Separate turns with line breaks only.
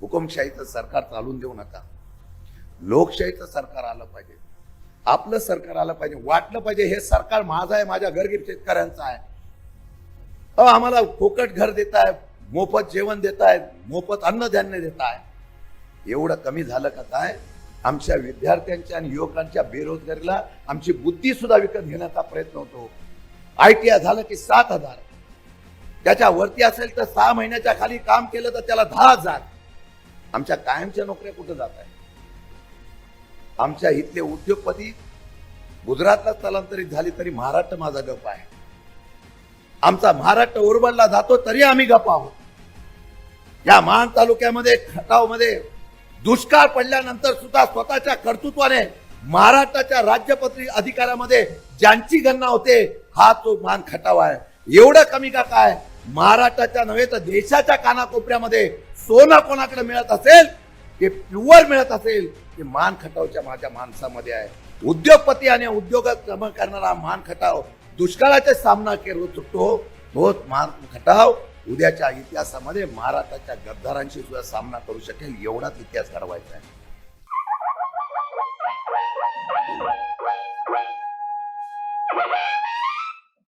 हुकुमशाहीचं सरकार चालून देऊ नका. लोकशाहीचं सरकार आलं पाहिजे. आपलं सरकार आलं पाहिजे. वाटलं पाहिजे हे सरकार माझं आहे माझ्या गरगीब शेतकऱ्यांचं आहे. अहो आम्हाला फुकट घर देत आहे मोफत जेवण देत आहेत मोफत अन्नधान्य देत आहे एवढं कमी झालं का काय? आमच्या विद्यार्थ्यांच्या आणि युवकांच्या बेरोजगारीला आमची बुद्धी सुद्धा विकत घेण्याचा प्रयत्न होतो. आय टी आय झालं की सात हजार. त्याच्या वरती असेल तर सहा महिन्याच्या खाली काम केलं तर त्याला दहा हजार. आमच्या कायमच्या नोकऱ्या कुठं जात आहे आमच्या इथले उद्योगपती गुजरातला स्थलांतरित झाली तरी महाराष्ट्र माझा गप आहे. आमचा महाराष्ट्र उर्बनला जातो तरी आम्ही गप आहोत. या महान तालुक्यामध्ये खटावमध्ये दुष्काळ पडल्यानंतर सुद्धा स्वतःच्या कर्तृत्वाने महाराष्ट्राच्या राज्यपत्री अधिकारामध्ये ज्यांची गणना होते हा तो मान खटाव आहे. एवढं कमी का काय? महाराष्ट्राच्या नव्हे तर देशाच्या कानाकोपऱ्यामध्ये सोनं कोणाकडे मिळत असेल ते प्युअर मिळत असेल ते मान खटावच्या माझ्या माणसामध्ये आहे. उद्योगपती आणि उद्योगात जमा करणारा मान खटाव दुष्काळाचा सामना केला चुकतो तोच मान खटाव उद्याच्या इतिहासामध्ये महाराष्ट्राच्या गद्दारांशी सुद्धा सामना करू शकेल एवढाच इतिहास घडवायचा आहे.